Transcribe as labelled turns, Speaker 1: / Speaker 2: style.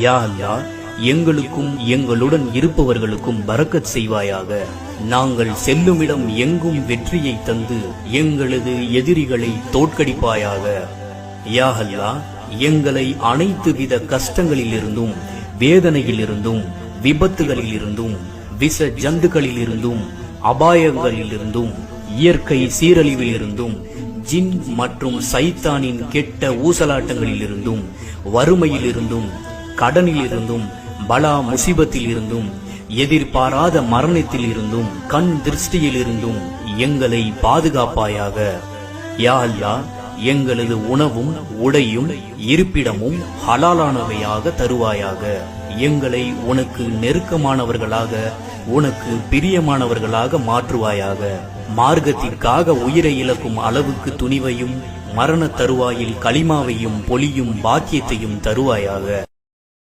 Speaker 1: யா அல்லா எங்களுக்கும் எங்களுடன் இருப்பவர்களுக்கும் பரக்கத் செய்வாயாக? நாங்கள் செல்லுமிடம் எங்கும் வெற்றியை தந்து எங்களது எதிரிகளை தோற்கடிப்பாயாக? யா அல்லா எங்களை அனைத்து வித கஷ்டங்களிலிருந்தும் வேதனையிலிருந்தும் விபத்துகளிலிருந்தும் விச ஜந்துகளிலிருந்தும் அபாயங்களிலிருந்தும் இயற்கை சீரழிவிலிருந்தும் ஜின் மற்றும் சைத்தானின் கெட்ட ஊசலாட்டங்களிலிருந்தும் வறுமையிலிருந்தும் கடனில் இருந்தும் பலா முசிபத்தில் இருந்தும் எதிர்பாராத மரணத்தில் இருந்தும் கண் திருஷ்டியில் இருந்தும் எங்களை பாதுகாப்பாயாக. யா அல்லாஹ் எங்களது உணவும் உடையும் இருப்பிடமும் ஹலாலானவையாக தருவாயாக. எங்களை உனக்கு நெருக்கமானவர்களாக உனக்கு பிரியமானவர்களாக மாற்றுவாயாக. மார்க்கத்திற்காக உயிரை இழக்கும் அளவுக்கு துணிவையும் மரண தருவாயில் களிமாவையும் பொலியும் பாக்கியத்தையும் தருவாயாக.